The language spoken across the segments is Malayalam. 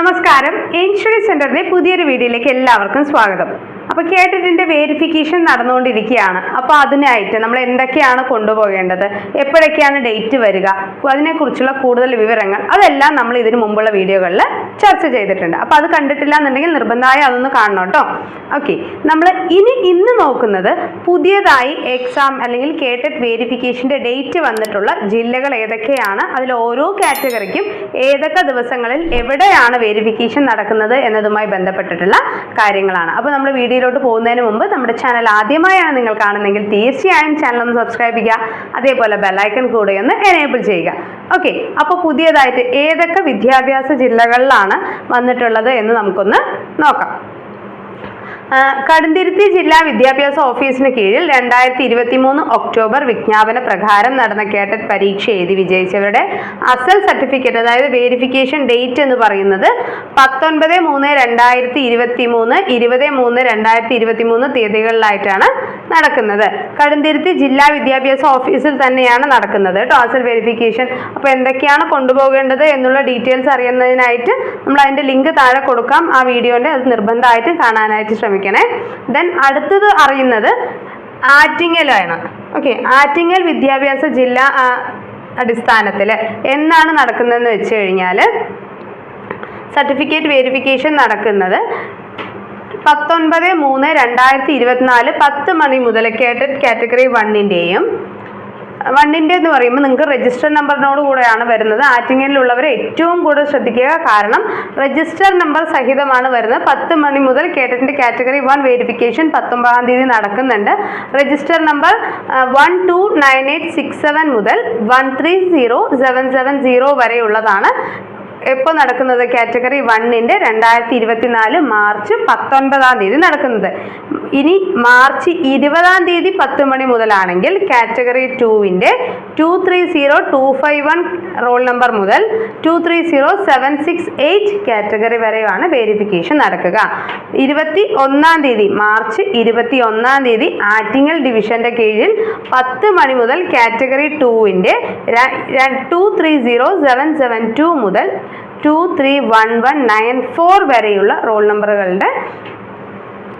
നമസ്കാരം. ഇൻഷുറൻസ് സെന്ററിന്റെ പുതിയൊരു വീഡിയോയിലേക്ക് എല്ലാവർക്കും സ്വാഗതം. അപ്പോൾ കേട്ടിട്ടിന്റെ വേരിഫിക്കേഷൻ നടന്നുകൊണ്ടിരിക്കുകയാണ്. അപ്പോൾ അതിനായിട്ട് നമ്മൾ എന്തൊക്കെയാണ് കൊണ്ടുപോകേണ്ടത്? എപ്പോഴൊക്കെയാണ് ഡേറ്റ് വരിക? അതിനെക്കുറിച്ചുള്ള കൂടുതൽ വിവരങ്ങൾ അതെല്ലാം നമ്മൾ ഇതിനു മുമ്പുള്ള വീഡിയോകളിൽ ചർച്ച ചെയ്തിട്ടുണ്ട്. അപ്പോൾ അത് കണ്ടിട്ടില്ല എന്നുണ്ടെങ്കിൽ നിർബന്ധമായി അതൊന്ന് കാണണം കേട്ടോ. ഓക്കെ നമ്മൾ ഇനി ഇന്ന് നോക്കുന്നത് പുതിയതായി എക്സാം അല്ലെങ്കിൽ കേട്ടറ്റ് വേരിഫിക്കേഷന്റെ ഡേറ്റ് വന്നിട്ടുള്ള ജില്ലകൾ ഏതൊക്കെയാണ്? അതിൽ ഓരോ കാറ്റഗറിക്കും ഏതൊക്കെ ദിവസങ്ങളിൽ എവിടെയാണ് വേരിഫിക്കേഷൻ നടക്കുന്നത് എന്നതുമായി ബന്ധപ്പെട്ടിട്ടുള്ള കാര്യങ്ങളാണ്. അപ്പോൾ നമ്മൾ വീഡിയോയിലോട്ട് പോകുന്നതിന് മുമ്പ് നമ്മുടെ ചാനൽ ആദ്യമായാണ് നിങ്ങൾ കാണുന്നതെങ്കിൽ തീർച്ചയായും ചാനൽ ഒന്ന് സബ്സ്ക്രൈബ് ചെയ്യുക അതേപോലെ ബെല്ലൈക്കൺ കൂടെ ഒന്ന് എനേബിൾ ചെയ്യുക. ഓക്കെ അപ്പോൾ പുതിയതായിട്ട് ഏതൊക്കെ വിദ്യാഭ്യാസ ജില്ലകളിലാണ് വന്നിട്ടുള്ളത് എന്ന് നമുക്കൊന്ന് നോക്കാം. കടുന്തിരുത്തി ജില്ലാ വിദ്യാഭ്യാസ ഓഫീസിന് കീഴിൽ രണ്ടായിരത്തി ഇരുപത്തി മൂന്ന് ഒക്ടോബർ വിജ്ഞാപന പ്രകാരം നടന്ന കേട്ടറ്റ് പരീക്ഷ എഴുതി വിജയിച്ചവരുടെ അസൽ സർട്ടിഫിക്കറ്റ് അതായത് വേരിഫിക്കേഷൻ ഡേറ്റ് എന്ന് പറയുന്നത് പത്തൊൻപത് മൂന്ന് രണ്ടായിരത്തി ഇരുപത്തി മൂന്ന് ഇരുപത് മൂന്ന് രണ്ടായിരത്തി ഇരുപത്തി മൂന്ന് തീയതികളിലായിട്ടാണ് നടക്കുന്നത്. കടുന്തിരുത്തി ജില്ലാ വിദ്യാഭ്യാസ ഓഫീസിൽ തന്നെയാണ് നടക്കുന്നത് കേട്ടോ അസൽ വെരിഫിക്കേഷൻ അപ്പോൾ എന്തൊക്കെയാണ് കൊണ്ടുപോകേണ്ടത് എന്നുള്ള ഡീറ്റെയിൽസ് അറിയുന്നതിനായിട്ട് നമ്മൾ അതിന്റെ ലിങ്ക് താഴെ കൊടുക്കാം. ആ വീഡിയോന്റെ അത് നിർബന്ധമായിട്ട് കാണാനായിട്ട് ശ്രമിക്കണേ. ദെൻ അടുത്തത് അറിയുന്നത് ആറ്റിങ്ങലാണ് ഓക്കെ ആറ്റിങ്ങൽ വിദ്യാഭ്യാസ ജില്ലാ അടിസ്ഥാനത്തിൽ എന്നാണ് നടക്കുന്നതെന്ന് വെച്ച് കഴിഞ്ഞാൽ സർട്ടിഫിക്കറ്റ് വെരിഫിക്കേഷൻ നടക്കുന്നത്. പത്തൊൻപത് മൂന്ന് രണ്ടായിരത്തി ഇരുപത്തിനാല് പത്ത് മണി മുതൽ കേട്ടഡ് കാറ്റഗറി വണ്ണിന്റെയും വണ്ണിന്റെ എന്ന് പറയുമ്പോൾ നിങ്ങൾക്ക് രജിസ്റ്റർ നമ്പറിനോട് കൂടെയാണ് വരുന്നത്. ആറ്റിങ്ങലിലുള്ളവർ ഏറ്റവും കൂടുതൽ ശ്രദ്ധിക്കുക. കാരണം രജിസ്റ്റർ നമ്പർ സഹിതമാണ് വരുന്നത്. പത്ത് മണി മുതൽ കേട്ടറ്റിന്റെ കാറ്റഗറി വൺ വെരിഫിക്കേഷൻ പത്തൊമ്പതാം തീയതി നടക്കുന്നുണ്ട്. Register number one two nine eight six seven മുതൽ one three zero seven seven zero വരെയുള്ളതാണ്. എപ്പോൾ നടക്കുന്നത്? കാറ്റഗറി വണ്ണിന്റെ രണ്ടായിരത്തി ഇരുപത്തിനാല് മാർച്ച് പത്തൊൻപതാം തീയതി നടക്കുന്നത്. ഇനി മാർച്ച് ഇരുപതാം തീയതി പത്ത് മണി മുതലാണെങ്കിൽ കാറ്റഗറി ടുവിന്റെ two three zero two five one roll number മുതൽ two three zero seven six eight category വരെയാണ് വെരിഫിക്കേഷൻ നടക്കുക. ഇരുപത്തി ഒന്നാം തീയതി മാർച്ച് ഇരുപത്തി ഒന്നാം തീയതി ആറ്റിങ്ങൽ ഡിവിഷന്റെ കീഴിൽ പത്ത് മണി മുതൽ കാറ്റഗറി ടുവിന്റെ two three zero seven seven two മുതൽ two three one one nine four വരെയുള്ള റോൾ നമ്പറുകളുടെ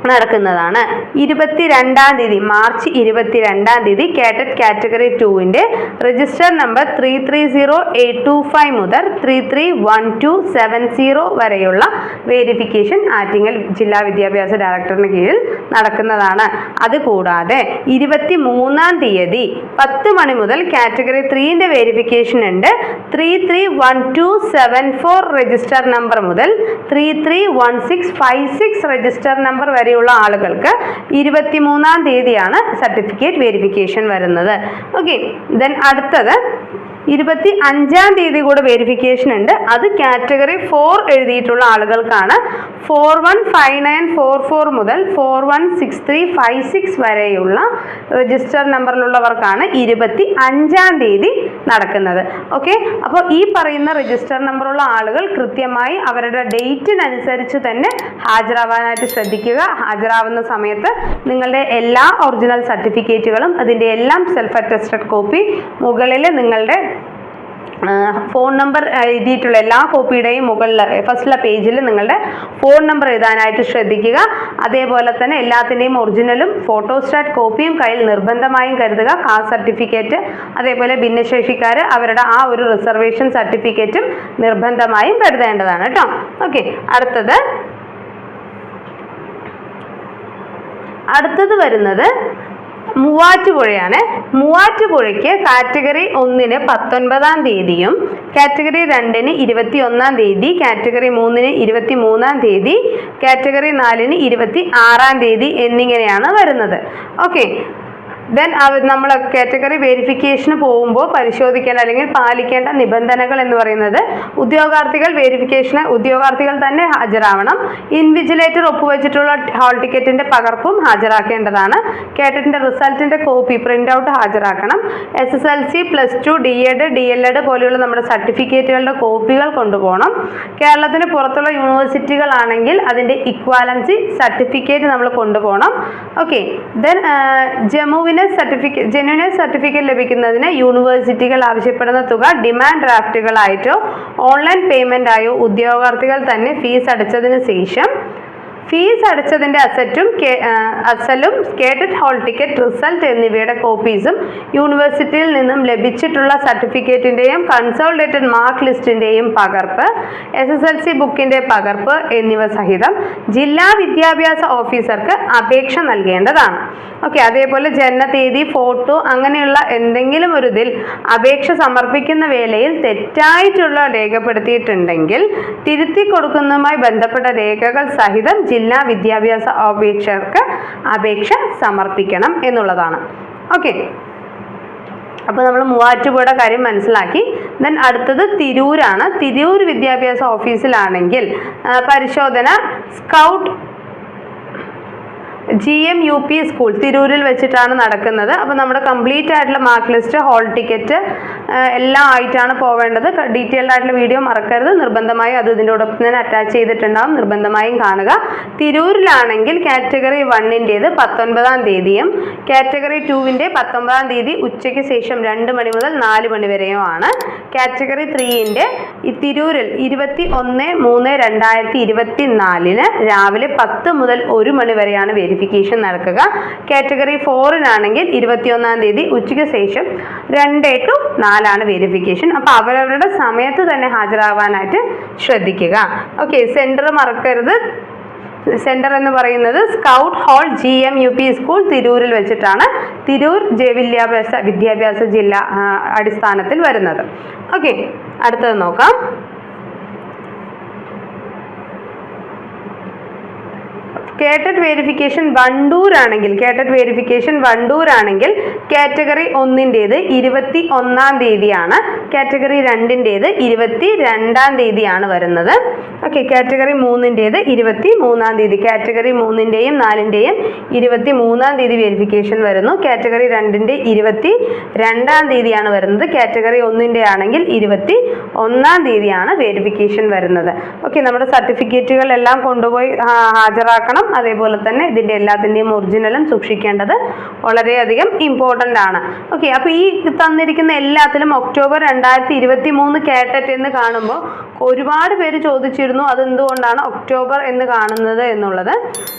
നടക്കുന്നതാണ്. ഇരുപത്തി രണ്ടാം തീയതി മാർച്ച് ഇരുപത്തി രണ്ടാം തീയതി കാറ്റഡ് കാറ്റഗറി ടുവിന്റെ register number three three zero eight two five മുതൽ three three one two seven zero വരെയുള്ള വേരിഫിക്കേഷൻ ആറ്റിങ്ങൽ ജില്ലാ വിദ്യാഭ്യാസ ഡയറക്ടറിന് കീഴിൽ നടക്കുന്നതാണ്. അതുകൂടാതെ ഇരുപത്തി മൂന്നാം തീയതി പത്ത് മണി മുതൽ കാറ്റഗറി ത്രീന്റെ വേരിഫിക്കേഷൻ ഉണ്ട്. Three three one two seven four register number മുതൽ three three one six five six register number വരെയുള്ള ആളുകൾക്ക് ഇരുപത്തിമൂന്നാം തീയതിയാണ് സർട്ടിഫിക്കറ്റ് വെരിഫിക്കേഷൻ വരുന്നത്. ഓക്കെ ദെൻ അടുത്തത് ഇരുപത്തി അഞ്ചാം തീയതി കൂടെ വെരിഫിക്കേഷൻ ഉണ്ട്. അത് കാറ്റഗറി ഫോർ എഴുതിയിട്ടുള്ള ആളുകൾക്കാണ്. Four one five nine four four മുതൽ four one six three five six വരെയുള്ള രജിസ്റ്റർ നമ്പറിലുള്ളവർക്കാണ് ഇരുപത്തി അഞ്ചാം തീയതി നടക്കുന്നത്. ഓക്കെ അപ്പോൾ ഈ പറയുന്ന രജിസ്റ്റർ നമ്പറുള്ള ആളുകൾ കൃത്യമായി അവരുടെ ഡേറ്റിനനുസരിച്ച് തന്നെ ഹാജരാവാനായിട്ട് ശ്രദ്ധിക്കുക. ഹാജരാവുന്ന സമയത്ത് നിങ്ങളുടെ എല്ലാ ഒറിജിനൽ സർട്ടിഫിക്കറ്റുകളും അതിന്റെ എല്ലാം സെൽഫ് അറ്റസ്റ്റഡ് കോപ്പി മുകളിൽ നിങ്ങളുടെ ഫോൺ നമ്പർ എഴുതിയിട്ടുള്ള എല്ലാ കോപ്പിയുടെയും മുകളിൽ ഫസ്റ്റിലെ പേജിൽ നിങ്ങളുടെ ഫോൺ നമ്പർ എഴുതാനായിട്ട് ശ്രദ്ധിക്കുക. അതേപോലെ തന്നെ എല്ലാത്തിന്റെയും ഒറിജിനലും ഫോട്ടോസ്റ്റാറ്റ് കോപ്പിയും കയ്യിൽ നിർബന്ധമായും കരുതുക. കാസ്റ്റ് സർട്ടിഫിക്കറ്റ് അതേപോലെ ഭിന്നശേഷിക്കാർ അവരുടെ ആ ഒരു റിസർവേഷൻ സർട്ടിഫിക്കറ്റും നിർബന്ധമായും കരുതേണ്ടതാണ് കേട്ടോ. ഓക്കെ അടുത്തത്. അടുത്തത് വരുന്നത് മൂവാറ്റുപുഴയാണ്. മൂവാറ്റുപുഴയ്ക്ക് കാറ്റഗറി ഒന്നിന് പത്തൊൻപതാം തീയതിയും കാറ്റഗറി രണ്ടിന് ഇരുപത്തി ഒന്നാം തീയതി കാറ്റഗറി മൂന്നിന് ഇരുപത്തി മൂന്നാം തീയതി കാറ്റഗറി നാലിന് ഇരുപത്തി ആറാം തീയതി എന്നിങ്ങനെയാണ് വരുന്നത്. ഓക്കെ. ദെൻ നമ്മൾ കാറ്റഗറി വെരിഫിക്കേഷന് പോകുമ്പോൾ പരിശോധിക്കേണ്ട അല്ലെങ്കിൽ പാലിക്കേണ്ട നിബന്ധനകൾ എന്ന് പറയുന്നത് ഉദ്യോഗാർത്ഥികൾ വെരിഫിക്കേഷന് ഉദ്യോഗാർത്ഥികൾ തന്നെ ഹാജരാവണം. ഇൻവിജിലേറ്റർ ഒപ്പുവെച്ചിട്ടുള്ള ഹാൾ ടിക്കറ്റിന്റെ പകർപ്പും ഹാജരാക്കേണ്ടതാണ്. കേട്ടറ്റിന്റെ റിസൾട്ടിന്റെ copy print out ഹാജരാക്കണം. S S L C plus two D Ed D L Ed പോലെയുള്ള നമ്മുടെ സർട്ടിഫിക്കറ്റുകളുടെ കോപ്പികൾ കൊണ്ടുപോകണം. കേരളത്തിന് പുറത്തുള്ള യൂണിവേഴ്സിറ്റികളാണെങ്കിൽ അതിന്റെ ഇക്വാലൻസി സർട്ടിഫിക്കറ്റ് നമ്മൾ കൊണ്ടുപോകണം. ഓക്കെ ദെൻ ജമ്മുവിന് ജെന്യൂനെസ് സർട്ടിഫിക്കറ്റ് ജെന്യൂനെസ് സർട്ടിഫിക്കറ്റ് ലഭിക്കുന്നതിന് യൂണിവേഴ്സിറ്റികൾ ആവശ്യപ്പെടുന്ന തുക ഡിമാൻഡ് ഡ്രാഫ്റ്റുകളായിട്ടോ ഓൺലൈൻ പേയ്മെന്റായോ ഉദ്യോഗാർത്ഥികൾ തന്നെ ഫീസ് അടച്ചതിന് ശേഷം ഫീസ് അടച്ചതിന്റെ അസറ്റും അസലും സ്കേറ്റഡ് ഹോൾ ടിക്കറ്റ് റിസൾട്ട് എന്നിവയുടെ കോപ്പീസും യൂണിവേഴ്സിറ്റിയിൽ നിന്നും ലഭിച്ചിട്ടുള്ള സർട്ടിഫിക്കറ്റിന്റെയും കൺസോൾഡേറ്റഡ് മാർക്ക് ലിസ്റ്റിന്റെയും പകർപ്പ് എസ് എസ് എൽ സി ബുക്കിന്റെ പകർപ്പ് എന്നിവ സഹിതം ജില്ലാ വിദ്യാഭ്യാസ ഓഫീസർക്ക് അപേക്ഷ നൽകേണ്ടതാണ്. ഓക്കെ അതേപോലെ ജനനതീയതി ഫോട്ടോ അങ്ങനെയുള്ള എന്തെങ്കിലും ഒരു ഇതിൽ അപേക്ഷ സമർപ്പിക്കുന്ന വേളയിൽ തെറ്റായിട്ടുള്ള രേഖപ്പെടുത്തിയിട്ടുണ്ടെങ്കിൽ തിരുത്തി കൊടുക്കുന്നതുമായി ബന്ധപ്പെട്ട രേഖകൾ സഹിതം ജില്ലാ വിദ്യാഭ്യാസ ഓഫീസർക്ക് അപേക്ഷ സമർപ്പിക്കണം എന്നുള്ളതാണ്. ഓക്കെ അപ്പോൾ നമ്മൾ മൂവാറ്റുപുഴയുടെ കാര്യം മനസ്സിലാക്കി. ദെൻ അടുത്തത് തിരൂരാണ്. തിരൂർ വിദ്യാഭ്യാസ ഓഫീസിലാണെങ്കിൽ പരിശോധന scout G M U P school തിരൂരിൽ വെച്ചിട്ടാണ് നടക്കുന്നത്. അപ്പോൾ നമ്മുടെ കംപ്ലീറ്റ് ആയിട്ടുള്ള മാർക്ക് ലിസ്റ്റ് ഹോൾ ടിക്കറ്റ് എല്ലാം ആയിട്ടാണ് പോവേണ്ടത്. ഡീറ്റെയിൽഡ് ആയിട്ടുള്ള വീഡിയോ മറക്കരുത്. നിർബന്ധമായും അത് ഇതിനോടൊപ്പം തന്നെ അറ്റാച്ച് ചെയ്തിട്ടുണ്ടാവും. നിർബന്ധമായും കാണുക. തിരൂരിലാണെങ്കിൽ കാറ്റഗറി വണ്ണിന്റേത് പത്തൊൻപതാം തീയതിയും കാറ്റഗറി ടുവിന്റെ പത്തൊമ്പതാം തീയതി ഉച്ചയ്ക്ക് ശേഷം രണ്ട് മണി മുതൽ നാല് മണി വരെയും ആണ് കാറ്റഗറി ത്രീയിന്റെ തിരൂരിൽ ഇരുപത്തി ഒന്ന് മൂന്ന് രണ്ടായിരത്തി ഇരുപത്തി നാലിന് രാവിലെ പത്ത് മുതൽ ഒരു മണി വരെയാണ് വെരിഫിക്കേഷൻ നടക്കുക. കാറ്റഗറി ഫോറിനാണെങ്കിൽ ഇരുപത്തിയൊന്നാം തീയതി ഉച്ചയ്ക്ക് ശേഷം രണ്ട് ടു നാലാണ് വെരിഫിക്കേഷൻ അപ്പോൾ അവരവരുടെ സമയത്ത് തന്നെ ഹാജരാവാനായിട്ട് ശ്രദ്ധിക്കുക. ഓക്കെ സെന്റർ മറക്കരുത്. സെന്റർ എന്ന് പറയുന്നത് scout hall G M U P school തിരൂരിൽ വെച്ചിട്ടാണ്. തിരൂർ വിദ്യാഭ്യാസ വിദ്യാഭ്യാസ ജില്ല അടിസ്ഥാനത്തിൽ വരുന്നത്. ഓക്കെ അടുത്തത് നോക്കാം. കേട്ടറ്റ് വെരിഫിക്കേഷൻ വണ്ടൂരാണെങ്കിൽ കേട്ടറ്റ് വെരിഫിക്കേഷൻ വണ്ടൂരാണെങ്കിൽ കാറ്റഗറി ഒന്നിന്റേത് ഇരുപത്തി ഒന്നാം തീയതിയാണ്. കാറ്റഗറി രണ്ടിന്റേത് ഇരുപത്തി രണ്ടാം തീയതിയാണ് വരുന്നത്. ഓക്കെ കാറ്റഗറി മൂന്നിന്റേത് ഇരുപത്തി മൂന്നാം തീയതി. കാറ്റഗറി മൂന്നിന്റെയും നാലിന്റെയും ഇരുപത്തി മൂന്നാം തീയതി വെരിഫിക്കേഷൻ വരുന്നു. കാറ്റഗറി രണ്ടിന്റെ ഇരുപത്തി രണ്ടാം തീയതിയാണ് വരുന്നത്. കാറ്റഗറി ഒന്നിന്റെ ആണെങ്കിൽ ഇരുപത്തി ഒന്നാം തീയതിയാണ് വെരിഫിക്കേഷൻ വരുന്നത്. ഓക്കെ നമ്മുടെ സർട്ടിഫിക്കറ്റുകൾ എല്ലാം കൊണ്ടുപോയി ഹാജരാക്കണം. അതേപോലെ തന്നെ ഇതിന്റെ എല്ലാത്തിന്റെയും ഒറിജിനലും സൂക്ഷിക്കേണ്ടത് വളരെയധികം ഇമ്പോർട്ടന്റ് ആണ്. ഓക്കെ അപ്പോൾ ഈ തന്നിരിക്കുന്ന എല്ലാത്തിലും ഒക്ടോബർ രണ്ടായിരത്തി ഇരുപത്തി മൂന്ന് കേട്ടറ്റ് എന്ന് കാണുമ്പോൾ ഒരുപാട് പേര് ചോദിച്ചിരുന്നു അതെന്തുകൊണ്ടാണ് ഒക്ടോബർ എന്ന് കാണുന്നത് എന്നുള്ളത്.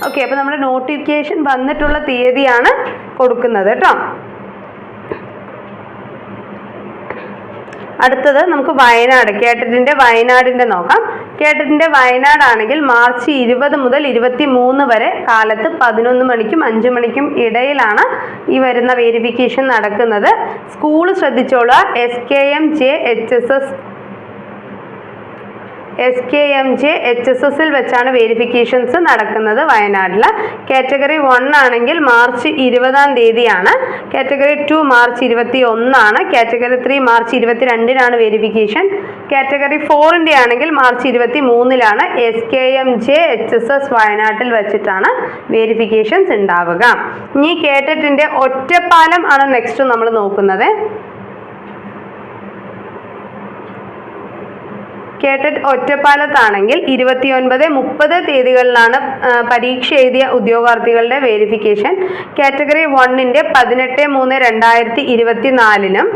ഓക്കെ അപ്പോൾ നമ്മുടെ നോട്ടിഫിക്കേഷൻ വന്നിട്ടുള്ള തീയതിയാണ് കൊടുക്കുന്നത് കേട്ടോ അടുത്തത് നമുക്ക് വയനാട് കേട്ടറ്റിന്റെ വയനാടിന്റെ നോക്കാം. കേട്ടറ്റിന്റെ വയനാടാണെങ്കിൽ മാർച്ച് ഇരുപത് മുതൽ ഇരുപത്തി മൂന്ന് വരെ കാലത്ത് പതിനൊന്ന് മണിക്കും അഞ്ചു മണിക്കും ഇടയിലാണ് ഈ വരുന്ന വെരിഫിക്കേഷൻ നടക്കുന്നത്. School ശ്രദ്ധിച്ചോളുക. S K M J H S S S K M J H S എസിൽ വെച്ചാണ് വെരിഫിക്കേഷൻസ് നടക്കുന്നത് വയനാട്ടിൽ കാറ്റഗറി വൺ ആണെങ്കിൽ മാർച്ച് ഇരുപതാം തീയതിയാണ്. കാറ്റഗറി ടു മാർച്ച് ഇരുപത്തി ഒന്നാണ് കാറ്റഗറി ത്രീ മാർച്ച് ഇരുപത്തി രണ്ടിനാണ് വെരിഫിക്കേഷൻ കാറ്റഗറി ഫോറിന്റെ ആണെങ്കിൽ മാർച്ച് ഇരുപത്തി മൂന്നിലാണ് S K M J H S S വയനാട്ടിൽ വെച്ചിട്ടാണ് വെരിഫിക്കേഷൻസ് ഉണ്ടാവുക. ഇനി കേട്ടറ്റിന്റെ ഒറ്റപ്പാലം ആണ് നെക്സ്റ്റ് നമ്മൾ നോക്കുന്നത്. കേട്ടറ്റ് ഒറ്റപ്പാലത്താണെങ്കിൽ ഇരുപത്തിയൊൻപത് മുപ്പത് തീയതികളിലാണ് പരീക്ഷ എഴുതിയ ഉദ്യോഗാർത്ഥികളുടെ വേരിഫിക്കേഷൻ കാറ്റഗറി വണ്ണിന്റെ പതിനെട്ട് മൂന്ന് രണ്ടായിരത്തി ഇരുപത്തി നാലിനും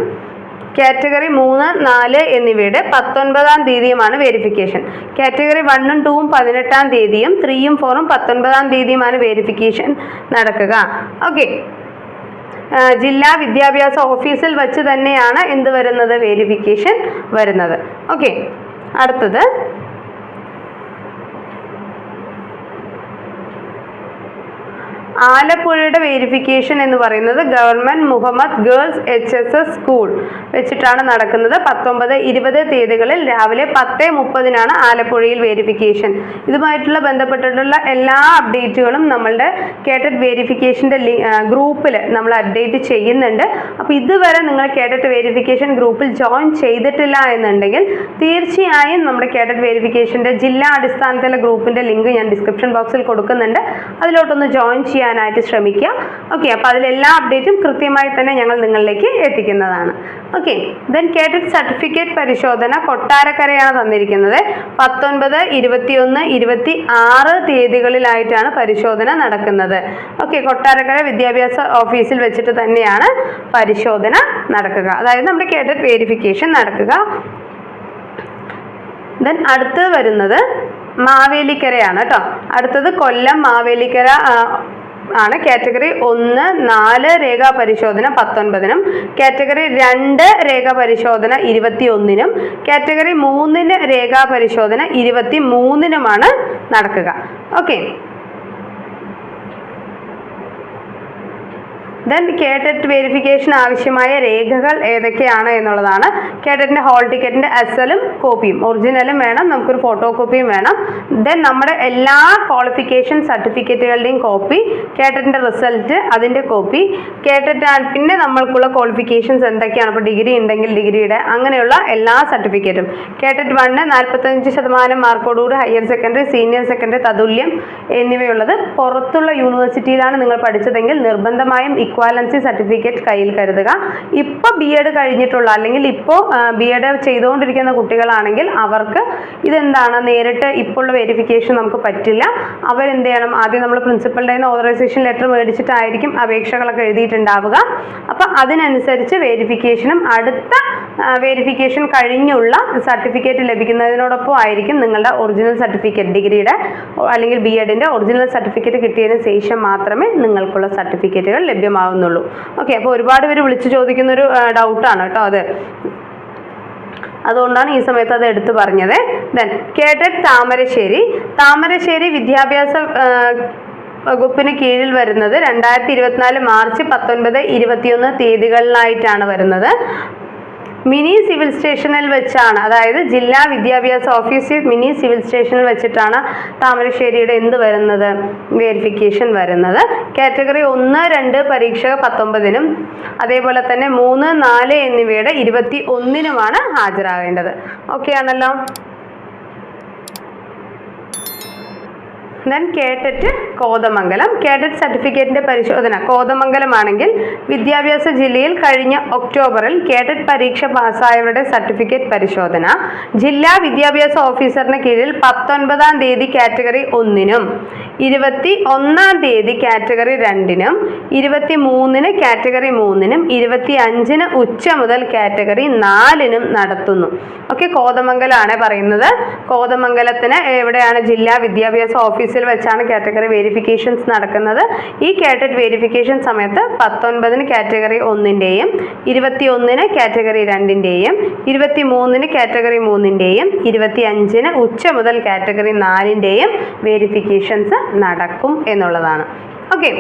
കാറ്റഗറി മൂന്ന് നാല് എന്നിവയുടെ പത്തൊൻപതാം തീയതിയുമാണ് വെരിഫിക്കേഷൻ കാറ്റഗറി വണ്ണും ടൂവും പതിനെട്ടാം തീയതിയും ത്രീയും ഫോറും പത്തൊൻപതാം തീയതിയുമാണ് വെരിഫിക്കേഷൻ നടക്കുക. ഓക്കെ ജില്ലാ വിദ്യാഭ്യാസ ഓഫീസിൽ വച്ച് തന്നെയാണ് എന്ത് വരുന്നത്? വെരിഫിക്കേഷൻ വരുന്നത്. ഓക്കെ അടുത്തത്. ആലപ്പുഴയുടെ വേരിഫിക്കേഷൻ എന്ന് പറയുന്നത് government Mohammed girls H S S school വെച്ചിട്ടാണ് നടക്കുന്നത്. പത്തൊമ്പത് ഇരുപത് തീയതികളിൽ രാവിലെ പത്ത് മുപ്പതിനാണ് ആലപ്പുഴയിൽ വേരിഫിക്കേഷൻ ഇതുമായിട്ടുള്ള ബന്ധപ്പെട്ടിട്ടുള്ള എല്ലാ അപ്ഡേറ്റുകളും നമ്മളുടെ കേട്ടറ്റ് വേരിഫിക്കേഷന്റെ ഗ്രൂപ്പിൽ നമ്മൾ അപ്ഡേറ്റ് ചെയ്യുന്നുണ്ട്. അപ്പോൾ ഇതുവരെ നിങ്ങൾ കേട്ടറ്റ് വേരിഫിക്കേഷൻ ഗ്രൂപ്പിൽ ജോയിൻ ചെയ്തിട്ടില്ല എന്നുണ്ടെങ്കിൽ തീർച്ചയായും നമ്മുടെ കേട്ടറ്റ് വേരിഫിക്കേഷന്റെ ജില്ലാ അടിസ്ഥാനത്തിലെ ഗ്രൂപ്പിന്റെ ലിങ്ക് ഞാൻ ഡിസ്ക്രിപ്ഷൻ ബോക്സിൽ കൊടുക്കുന്നുണ്ട്. അതിലോട്ടൊന്ന് ജോയിൻ ചെയ്യാനായിട്ട് ശ്രമിക്കുക. ഓക്കെ അപ്പോൾ അതിലെല്ലാ അപ്ഡേറ്റും കൃത്യമായി തന്നെ ഞങ്ങൾ നിങ്ങളിലേക്ക് എത്തിക്കുന്നതാണ്. ഓക്കെ ദെൻ കേട്ടിട്ട് സർട്ടിഫിക്കറ്റ് പരിശോധന കൊട്ടാരക്കരയാണ് തന്നിരിക്കുന്നത്. പത്തൊൻപത് ഇരുപത്തിയൊന്ന് ഇരുപത്തി ആറ് തീയതികളിലായിട്ടാണ് പരിശോധന നടക്കുന്നത്. ഓക്കെ കൊട്ടാരക്കര വിദ്യാഭ്യാസ ഓഫീസിൽ വെച്ചിട്ട് തന്നെയാണ് പരിശോധന നടക്കുക. അതായത് നമ്മുടെ കേട്ടിട്ട് വേരിഫിക്കേഷൻ നടക്കുക. ദെൻ അടുത്ത് വരുന്നത് മാവേലിക്കരയാണ് കേട്ടോ. അടുത്തത് കൊല്ലം മാവേലിക്കര ആണ്. കാറ്റഗറി ഒന്ന് നാല് രേഖാ പരിശോധന പത്തൊൻപതിനും കാറ്റഗറി രണ്ട് രേഖാ പരിശോധന ഇരുപത്തി ഒന്നിനും കാറ്റഗറി മൂന്നിന് രേഖാ പരിശോധന ഇരുപത്തി മൂന്നിനുമാണ് നടക്കുക. ഓക്കെ. ദെൻ കേട്ടറ്റ് വെരിഫിക്കേഷൻ ആവശ്യമായ രേഖകൾ ഏതൊക്കെയാണ് എന്നുള്ളതാണ്. കേട്ടറ്റിന്റെ ഹോൾ ടിക്കറ്റിന്റെ എസലും കോപ്പിയും ഒറിജിനലും വേണം. നമുക്കൊരു ഫോട്ടോ കോപ്പിയും വേണം. ദെൻ നമ്മുടെ എല്ലാ ക്വാളിഫിക്കേഷൻ സർട്ടിഫിക്കറ്റുകളുടെയും കോപ്പി കേട്ടറ്റിന്റെ റിസൾട്ട് അതിന്റെ കോപ്പി കേട്ടറ്റ് പിന്നെ നമ്മൾക്കുള്ള ക്വാളിഫിക്കേഷൻസ് എന്തൊക്കെയാണ്? ഇപ്പോൾ ഡിഗ്രി ഉണ്ടെങ്കിൽ ഡിഗ്രിയുടെ അങ്ങനെയുള്ള എല്ലാ സർട്ടിഫിക്കറ്റും കേട്ടറ്റ് വണ്ണ് നാൽപ്പത്തഞ്ച് ശതമാനം മാർക്കോടുകൂടി ഹയർ സെക്കൻഡറി സീനിയർ സെക്കൻഡറി തതുല്യം എന്നിവയുള്ളത് പുറത്തുള്ള യൂണിവേഴ്സിറ്റിയിലാണ് നിങ്ങൾ പഠിച്ചതെങ്കിൽ നിർബന്ധമായും ഇക്വാലൻസി സർട്ടിഫിക്കറ്റ് കയ്യിൽ കരുതുക. ഇപ്പോൾ ബി എഡ് കഴിഞ്ഞിട്ടുള്ള അല്ലെങ്കിൽ ഇപ്പോൾ ബി എഡ് ചെയ്തുകൊണ്ടിരിക്കുന്ന കുട്ടികളാണെങ്കിൽ അവർക്ക് ഇതെന്താണ്? നേരിട്ട് ഇപ്പോൾ വെരിഫിക്കേഷൻ നമുക്ക് പറ്റില്ല. അവരെന്ത് ചെയ്യണം? ആദ്യം നമ്മൾ പ്രിൻസിപ്പളുടെ നിന്ന് ഓതറൈസേഷൻ ലെറ്റർ മേടിച്ചിട്ടായിരിക്കും അപേക്ഷകളൊക്കെ എഴുതിയിട്ടുണ്ടാവുക. അപ്പോൾ അതിനനുസരിച്ച് വെരിഫിക്കേഷനും അടുത്ത വെരിഫിക്കേഷൻ കഴിഞ്ഞുള്ള സർട്ടിഫിക്കറ്റ് ലഭിക്കുന്നതിനോടൊപ്പം ആയിരിക്കും നിങ്ങളുടെ ഒറിജിനൽ സർട്ടിഫിക്കറ്റ് ഡിഗ്രിയുടെ അല്ലെങ്കിൽ ബി എഡിന്റെ ഒറിജിനൽ സർട്ടിഫിക്കറ്റ് കിട്ടിയതിന് ശേഷം മാത്രമേ നിങ്ങൾക്കുള്ള സർട്ടിഫിക്കറ്റുകൾ ലഭ്യമാവുന്നുള്ളൂ ഓക്കെ അപ്പോൾ ഒരുപാട് പേര് വിളിച്ചു ചോദിക്കുന്നൊരു ഡൗട്ടാണ് കേട്ടോ അത്. അതുകൊണ്ടാണ് ഈ സമയത്ത് അത് എടുത്തു പറഞ്ഞത്. ദെൻ കേട്ടറ്റ് താമരശ്ശേരി. താമരശ്ശേരി വിദ്യാഭ്യാസ വകുപ്പിന് കീഴിൽ വരുന്നത് രണ്ടായിരത്തി ഇരുപത്തിനാല് മാർച്ച് പത്തൊൻപത് ഇരുപത്തിയൊന്ന് തീയതികളിലായിട്ടാണ് വരുന്നത്. മിനി സിവിൽ സ്റ്റേഷനിൽ വെച്ചാണ് അതായത് ജില്ലാ വിദ്യാഭ്യാസ ഓഫീസിൽ മിനി സിവിൽ സ്റ്റേഷനിൽ വെച്ചിട്ടാണ് താമരശ്ശേരിയുടെ എന്ത് വരുന്നത്? വെരിഫിക്കേഷൻ വരുന്നത്. കാറ്റഗറി ഒന്ന് രണ്ട് പരീക്ഷ പത്തൊമ്പതിനും അതേപോലെ തന്നെ മൂന്ന് നാല് എന്നിവയുടെ ഇരുപത്തി ഒന്നിനുമാണ് ഹാജരാകേണ്ടത്. ഓക്കെ ആണല്ലോ? ദെൻ കേട്ടറ്റ് കോതമംഗലം കേട്ടറ്റ് സർട്ടിഫിക്കറ്റിന്റെ പരിശോധന കോതമംഗലമാണെങ്കിൽ വിദ്യാഭ്യാസ ജില്ലയിൽ കഴിഞ്ഞ ഒക്ടോബറിൽ കേട്ടറ്റ് പരീക്ഷ പാസ്സായവരുടെ സർട്ടിഫിക്കറ്റ് പരിശോധന ജില്ലാ വിദ്യാഭ്യാസ ഓഫീസറിന് കീഴിൽ പത്തൊൻപതാം തീയതി കാറ്റഗറി ഒന്നിനും ഇരുപത്തി ഒന്നാം തീയതി കാറ്റഗറി രണ്ടിനും ഇരുപത്തി മൂന്നിന് കാറ്റഗറി മൂന്നിനും ഇരുപത്തി അഞ്ചിന് ഉച്ച മുതൽ കാറ്റഗറി നാലിനും നടത്തുന്നു. ഓക്കെ കോതമംഗലാണ് പറയുന്നത്. കോതമംഗലത്തിന് എവിടെയാണ് ജില്ലാ വിദ്യാഭ്യാസ ഓഫീസിൽ വെച്ചാണ് കാറ്റഗറി വെരിഫിക്കേഷൻസ് നടക്കുന്നത്. ഈ കാറ്ററ്റ് വെരിഫിക്കേഷൻ സമയത്ത് പത്തൊൻപതിന് കാറ്റഗറി ഒന്നിന്റെയും ഇരുപത്തി ഒന്നിന് കാറ്റഗറി രണ്ടിന്റെയും ഇരുപത്തി മൂന്നിന് കാറ്റഗറി മൂന്നിന്റെയും ഇരുപത്തി അഞ്ചിന് ഉച്ച മുതൽ കാറ്റഗറി നാലിന്റെയും വെരിഫിക്കേഷൻസ് നടക്കും എന്നുള്ളതാണ്. Okay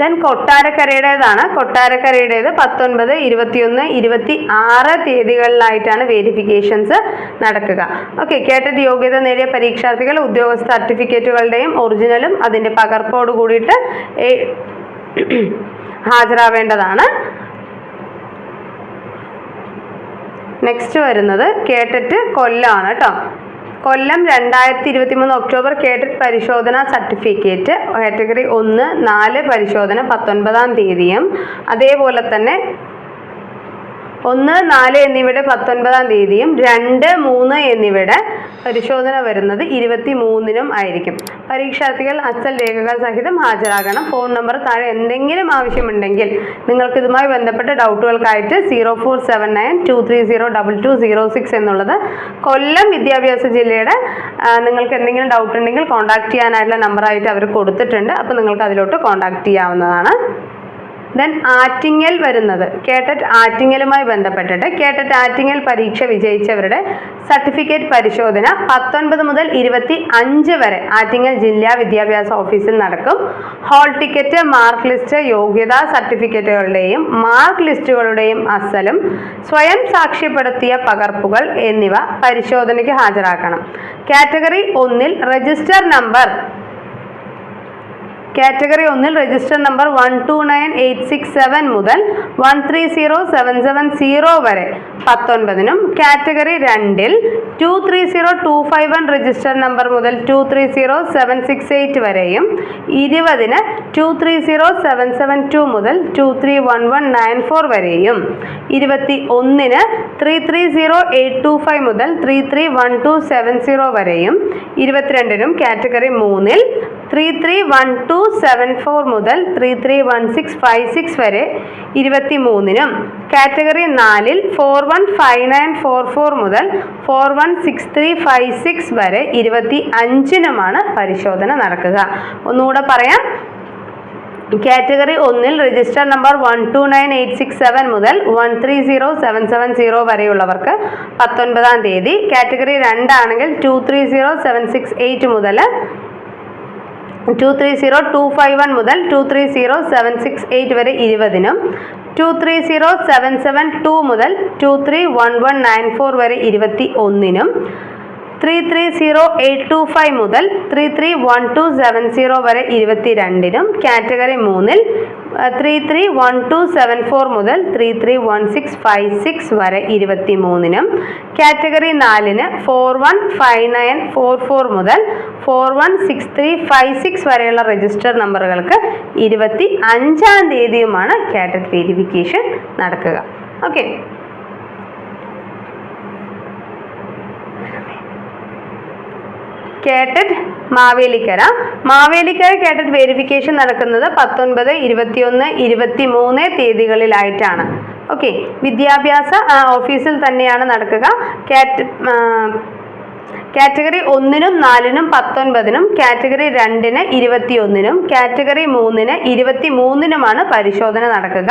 then കൊട്ടാരക്കരയുടേതാണ്. കൊട്ടാരക്കരയുടേത് പത്തൊൻപത് ഇരുപത്തിയൊന്ന് ഇരുപത്തി ആറ് തീയതികളിലായിട്ടാണ് വെരിഫിക്കേഷൻസ് നടക്കുക. ഓക്കെ കേട്ടറ്റ് യോഗ്യത നേടിയ പരീക്ഷാർത്ഥികൾ ഉദ്യോഗ സർട്ടിഫിക്കറ്റുകളുടെയും ഒറിജിനലും അതിന്റെ പകർപ്പോട് കൂടിയിട്ട് ഹാജരാവേണ്ടതാണ്. നെക്സ്റ്റ് വരുന്നത് കേട്ടറ്റ് കൊല്ലമാണ് കേട്ടോ കൊല്ലം രണ്ടായിരത്തി ഇരുപത്തി മൂന്ന് ഒക്ടോബർ കേഡറ്റ് പരിശോധന സർട്ടിഫിക്കറ്റ് കാറ്റഗറി ഒന്ന് നാല് പരിശോധന പത്തൊൻപതാം തീയതിയും അതേപോലെ തന്നെ ഒന്ന് നാല് എന്നിവയുടെ പത്തൊൻപതാം തീയതിയും രണ്ട് മൂന്ന് എന്നിവയുടെ പരിശോധന വരുന്നത് ഇരുപത്തി മൂന്നിനും ആയിരിക്കും. പരീക്ഷാർത്ഥികൾ അച്ചൽ രേഖകൾ സഹിതം ഹാജരാകണം. ഫോൺ നമ്പർ താഴെ എന്തെങ്കിലും ആവശ്യമുണ്ടെങ്കിൽ നിങ്ങൾക്ക് ഇതുമായി ബന്ധപ്പെട്ട ഡൗട്ടുകൾക്കായിട്ട് zero four seven nine two three zero double two zero six എന്നുള്ളത് കൊല്ലം വിദ്യാഭ്യാസ ജില്ലയുടെ നിങ്ങൾക്ക് എന്തെങ്കിലും ഡൗട്ട് ഉണ്ടെങ്കിൽ കോൺടാക്ട് ചെയ്യാനായിട്ടുള്ള നമ്പറായിട്ട് അവർ കൊടുത്തിട്ടുണ്ട്. അപ്പോൾ നിങ്ങൾക്ക് അതിലോട്ട് കോൺടാക്ട് ചെയ്യാവുന്നതാണ്. ദെൻ ആറ്റിങ്ങൽ വരുന്നത്. കേട്ടറ്റ് ആറ്റിങ്ങലുമായി ബന്ധപ്പെട്ടിട്ട് കേട്ടറ്റ് ആറ്റിങ്ങൽ പരീക്ഷ വിജയിച്ചവരുടെ സർട്ടിഫിക്കറ്റ് പരിശോധന പത്തൊൻപത് മുതൽ ഇരുപത്തി അഞ്ച് വരെ ആറ്റിങ്ങൽ ജില്ലാ വിദ്യാഭ്യാസ ഓഫീസിൽ നടക്കും. ഹോൾ ടിക്കറ്റ് മാർക്ക് ലിസ്റ്റ് യോഗ്യതാ സർട്ടിഫിക്കറ്റുകളുടെയും മാർക്ക് ലിസ്റ്റുകളുടെയും അസലും സ്വയം സാക്ഷ്യപ്പെടുത്തിയ പകർപ്പുകൾ എന്നിവ പരിശോധനയ്ക്ക് ഹാജരാക്കണം. കാറ്റഗറി ഒന്നിൽ രജിസ്റ്റർ നമ്പർ കാറ്റഗറി ഒന്നിൽ register number one two nine eight six seven മുതൽ one three zero seven seven zero വരെ. പത്തൊൻപതിനും കാറ്റഗറി രണ്ടിൽ two three zero two five one register number മുതൽ two three zero seven six eight വരെയും ഇരുപതിന് two three zero seven seven two മുതൽ two three one one nine four വരെയും ഇരുപത്തി ഒന്നിന് three three zero eight two five മുതൽ three three one two seven zero വരെയും ഇരുപത്തിരണ്ടിനും കാറ്റഗറി മൂന്നിൽ three three one two seven four മുതൽ three three one six five six വരെ ഇരുപത്തി മൂന്നിനും കാറ്റഗറി നാലിൽ four one five nine four four മുതൽ four one six three five six വരെ ഇരുപത്തി അഞ്ചിനുമാണ് പരിശോധന നടക്കുക. ഒന്നുകൂടെ പറയാം. കാറ്റഗറി ഒന്നിൽ register number one two nine eight six seven മുതൽ one three zero seven seven zero വരെയുള്ളവർക്ക് പത്തൊൻപതാം തീയതി. Category രണ്ടാണെങ്കിൽ two three zero seven six eight മുതൽ two three zero two five one മുതൽ two three zero seven six eight വരെ ഇരുപതിനും two three zero seven seven two മുതൽ two three one one nine four വരെ ഇരുപത്തി ഒന്നിനും three three zero eight two five മുതൽ three three one two seven zero വരെ ഇരുപത്തി രണ്ടിനും കാറ്റഗറി മൂന്നിൽ three three one two seven four മുതൽ three three one six five six വരെ ഇരുപത്തി മൂന്നിനും കാറ്റഗറി നാലിന് four one five nine four four മുതൽ four one six three five six വരെയുള്ള രജിസ്റ്റർ നമ്പറുകൾക്ക് ഇരുപത്തി അഞ്ചാം തീയതിയുമാണ് കാറ്റഡ് വെരിഫിക്കേഷൻ നടക്കുക. Okay KTET Mavelikkara. Mavelikkara KTET verification നടക്കുന്നത് പത്തൊൻപത് ഇരുപത്തിയൊന്ന് ഇരുപത്തി മൂന്ന് തീയതികളിലായിട്ടാണ്. ഓക്കെ വിദ്യാഭ്യാസ ഓഫീസിൽ തന്നെയാണ് നടക്കുക. കാറ്റ് കാറ്റഗറി ഒന്നിനും നാലിനും പത്തൊൻപതിനും കാറ്റഗറി രണ്ടിന് ഇരുപത്തിയൊന്നിനും കാറ്റഗറി മൂന്നിന് ഇരുപത്തി മൂന്നിനുമാണ് പരിശോധന നടക്കുക.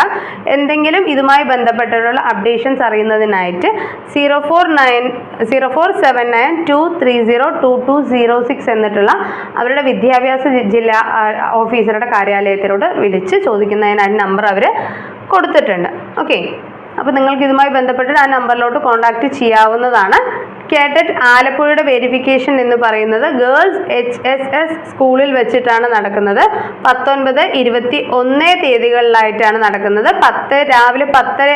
എന്തെങ്കിലും ഇതുമായി ബന്ധപ്പെട്ടിട്ടുള്ള updations അറിയുന്നതിനായിട്ട് zero four nine zero four seven nine two three zero two two zero six എന്നിട്ടുള്ള അവരുടെ വിദ്യാഭ്യാസ ജില്ലാ ഓഫീസറുടെ കാര്യാലയത്തിലോട് വിളിച്ച് ചോദിക്കുന്നതിനായിട്ട് നമ്പർ അവർ കൊടുത്തിട്ടുണ്ട്. ഓക്കെ. അപ്പോൾ നിങ്ങൾക്ക് ഇതുമായി ബന്ധപ്പെട്ട് ആ നമ്പറിലോട്ട് കോൺടാക്റ്റ് ചെയ്യാവുന്നതാണ്. കേട്ടറ്റ് ആലപ്പുഴയുടെ വെരിഫിക്കേഷൻ എന്ന് പറയുന്നത് ഗേൾസ് എച്ച് എസ് എസ് സ്കൂളിൽ വെച്ചിട്ടാണ് നടക്കുന്നത്. പത്തൊൻപത് ഇരുപത്തി ഒന്ന് തീയതികളിലായിട്ടാണ് നടക്കുന്നത്. പത്ത് രാവിലെ പത്തര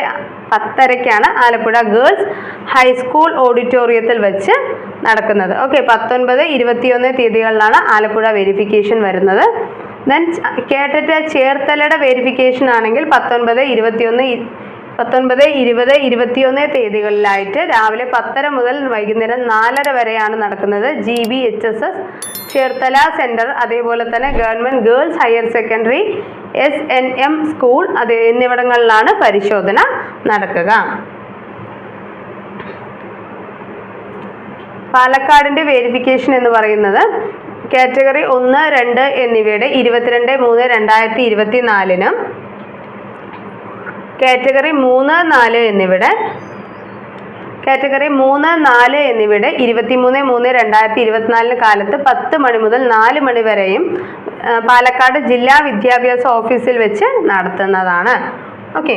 പത്തരയ്ക്കാണ് ആലപ്പുഴ ഗേൾസ് ഹൈസ്കൂൾ ഓഡിറ്റോറിയത്തിൽ വെച്ച് നടക്കുന്നത്. ഓക്കെ പത്തൊൻപത് ഇരുപത്തിയൊന്ന് തീയതികളിലാണ് ആലപ്പുഴ വെരിഫിക്കേഷൻ വരുന്നത്. ദെൻ കേട്ടിട്ട് ചേർത്തലയുടെ വെരിഫിക്കേഷൻ ആണെങ്കിൽ പത്തൊൻപത് ഇരുപത്തിയൊന്ന് പത്തൊൻപത് ഇരുപത് ഇരുപത്തിയൊന്ന് തീയതികളിലായിട്ട് രാവിലെ പത്തര മുതൽ വൈകുന്നേരം നാലര വരെയാണ് നടക്കുന്നത് G B H S S Cherthala centre അതേപോലെ തന്നെ government girls higher secondary S N M school അത് എന്നിവിടങ്ങളിലാണ് പരിശോധന നടക്കുക. പാലക്കാടിന്റെ വേരിഫിക്കേഷൻ എന്ന് പറയുന്നത് കാറ്റഗറി ഒന്ന് രണ്ട് എന്നിവയുടെ ഇരുപത്തിരണ്ട് മൂന്ന് രണ്ടായിരത്തി ഇരുപത്തി നാലിനും കാറ്റഗറി മൂന്ന് നാല് എന്നിവിടെ കാറ്റഗറി മൂന്ന് നാല് എന്നിവിടെ ഇരുപത്തിമൂന്ന് മൂന്ന് രണ്ടായിരത്തി ഇരുപത്തിനാലിന് കാലത്ത് പത്ത് മണി മുതൽ നാല് മണി വരെയും പാലക്കാട് ജില്ലാ വിദ്യാഭ്യാസ ഓഫീസിൽ വെച്ച് നടത്തുന്നതാണ്. ഓക്കെ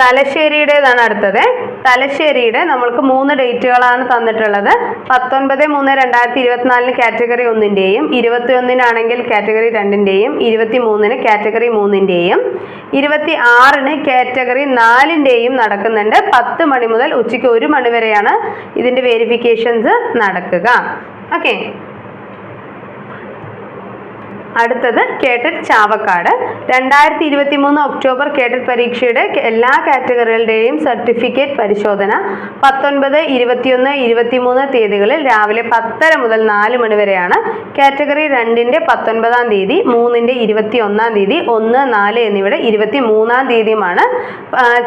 തലശ്ശേരിയുടേതാണ് അടുത്തത്. തലശ്ശേരിയുടെ നമ്മൾക്ക് മൂന്ന് ഡേറ്റുകളാണ് തന്നിട്ടുള്ളത്. പത്തൊൻപത് മൂന്ന് രണ്ടായിരത്തി ഇരുപത്തിനാലിന് കാറ്റഗറി ഒന്നിന്റെയും ഇരുപത്തി ഒന്നിനാണെങ്കിൽ കാറ്റഗറി രണ്ടിന്റെയും ഇരുപത്തി മൂന്നിന് കാറ്റഗറി മൂന്നിന്റെയും ഇരുപത്തി ആറിന് കാറ്റഗറി നാലിന്റെയും നടക്കുന്നുണ്ട്. പത്ത് മണി മുതൽ ഉച്ചയ്ക്ക് ഒരു മണി വരെയാണ് ഇതിന്റെ വെരിഫിക്കേഷൻസ് നടക്കുക. ഓക്കെ. അടുത്തത് കേട്ടറ്റ് ചാവക്കാട്. രണ്ടായിരത്തി ഇരുപത്തി മൂന്ന് ഒക്ടോബർ കേട്ടറ്റ് പരീക്ഷയുടെ എല്ലാ കാറ്റഗറികളുടെയും സർട്ടിഫിക്കറ്റ് പരിശോധന പത്തൊൻപത് ഇരുപത്തിയൊന്ന് ഇരുപത്തിമൂന്ന് തീയതികളിൽ രാവിലെ പത്തര മുതൽ നാല് മണി വരെയാണ്. കാറ്റഗറി രണ്ടിന്റെ പത്തൊൻപതാം തീയതി മൂന്നിന്റെ ഇരുപത്തി ഒന്നാം തീയതി ഒന്ന് നാല് എന്നിവയുടെ ഇരുപത്തി മൂന്നാം തീയതിയുമാണ്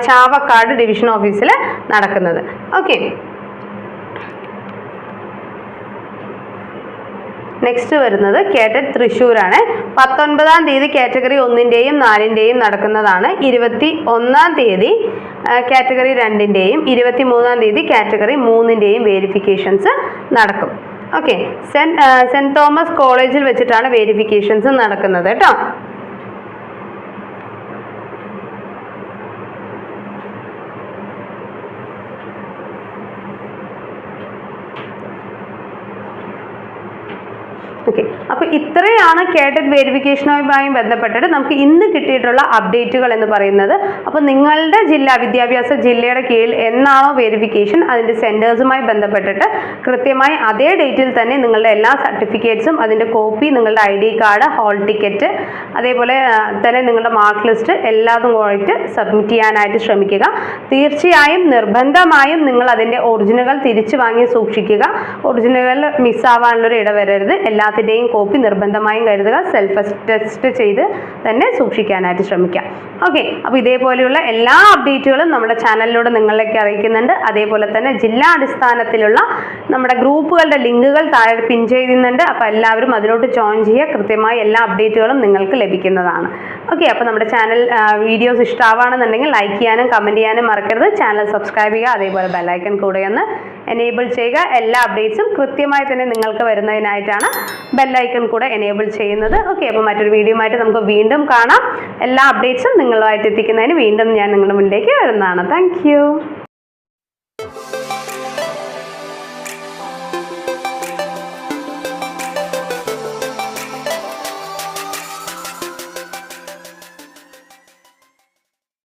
ചാവക്കാട് ഡിവിഷൻ ഓഫീസിൽ നടക്കുന്നത്. ഓക്കെ. നെക്സ്റ്റ് വരുന്നത് കേട്ടറ്റ് തൃശ്ശൂരാണ്. പത്തൊൻപതാം തീയതി കാറ്റഗറി ഒന്നിന്റെയും നാലിന്റെയും നടക്കുന്നതാണ്. ഇരുപത്തി ഒന്നാം തീയതി കാറ്റഗറി രണ്ടിന്റെയും ഇരുപത്തി മൂന്നാം തീയതി കാറ്റഗറി മൂന്നിന്റെയും വേരിഫിക്കേഷൻസ് നടക്കും. ഓക്കെ സെന്റ് സെന്റ് തോമസ് കോളേജിൽ വെച്ചിട്ടാണ് വേരിഫിക്കേഷൻസ് നടക്കുന്നത് കേട്ടോ. ഓക്കെ അപ്പോൾ ഇത്രയാണ് കേട്ടറ്റ് വേരിഫിക്കേഷനുമായി ബന്ധപ്പെട്ടിട്ട് നമുക്ക് ഇന്ന് കിട്ടിയിട്ടുള്ള അപ്ഡേറ്റുകൾ എന്ന് പറയുന്നത്. അപ്പോൾ നിങ്ങളുടെ ജില്ലാ വിദ്യാഭ്യാസ ജില്ലയുടെ കീഴിൽ എന്നാണോ വേരിഫിക്കേഷൻ അതിന്റെ സെന്റേഴ്സുമായി ബന്ധപ്പെട്ടിട്ട് കൃത്യമായി അതേ ഡേറ്റിൽ തന്നെ നിങ്ങളുടെ എല്ലാ സർട്ടിഫിക്കറ്റ്സും അതിന്റെ കോപ്പി നിങ്ങളുടെ ഐ കാർഡ് ഹോൾ ടിക്കറ്റ് അതേപോലെ തന്നെ നിങ്ങളുടെ മാർക്ക് ലിസ്റ്റ് എല്ലാതും ആയിട്ട് സബ്മിറ്റ് ചെയ്യാനായിട്ട് ശ്രമിക്കുക. തീർച്ചയായും നിർബന്ധമായും നിങ്ങൾ അതിന്റെ ഒറിജിനുകൾ തിരിച്ചു വാങ്ങി സൂക്ഷിക്കുക. ഒറിജിനുകൾ മിസ്സാവാനുള്ളൊരു ഇടവരരുത്. എല്ലാത്തിന്റെയും കോപ്പി നിർബന്ധമായും കരുതുക സെൽഫ് ടെസ്റ്റ് ചെയ്ത് തന്നെ സൂക്ഷിക്കാനായിട്ട് ശ്രമിക്കുക ഓക്കെ അപ്പോൾ ഇതേപോലെയുള്ള എല്ലാ അപ്ഡേറ്റുകളും നമ്മുടെ ചാനലിലൂടെ നിങ്ങളിലേക്ക് അറിയിക്കുന്നുണ്ട്. അതേപോലെ തന്നെ ജില്ലാ അടിസ്ഥാനത്തിലുള്ള നമ്മുടെ ഗ്രൂപ്പുകളുടെ ലിങ്കുകൾ താഴെ പിൻ ചെയ്യുന്നുണ്ട് അപ്പോൾ എല്ലാവരും അതിലോട്ട് ജോയിൻ ചെയ്യുക. കൃത്യമായി എല്ലാ അപ്ഡേറ്റുകളും നിങ്ങൾക്ക് ലഭിക്കുന്നതാണ്. ഓക്കെ അപ്പോൾ നമ്മുടെ ചാനൽ വീഡിയോസ് ഇഷ്ടമാവാണെന്നുണ്ടെങ്കിൽ ലൈക്ക് ചെയ്യാനും കമന്റ് ചെയ്യാനും മറക്കരുത്. ചാനൽ സബ്സ്ക്രൈബ് ചെയ്യുക അതേപോലെ ബെല്ലൈക്കൺ കൂടെ ഒന്ന് എനേബിൾ ചെയ്യുക. എല്ലാ അപ്ഡേറ്റ്സും കൃത്യമായി തന്നെ നിങ്ങൾക്ക് വരുന്നതിനായിട്ടാണ് ബെല്ലൈക്കൺ കൂടെ എനേബിൾ ചെയ്യുന്നത്. ഓക്കെ അപ്പോൾ മറ്റൊരു വീഡിയോ ആയിട്ട് നമുക്ക് വീണ്ടും കാണാം. എല്ലാ അപ്ഡേറ്റ്സും നിങ്ങളുമായിട്ട് എത്തിക്കുന്നതിന് വീണ്ടും ഞാൻ നിങ്ങളുടെ മുന്നിലേക്ക് വരുന്നതാണ്. താങ്ക്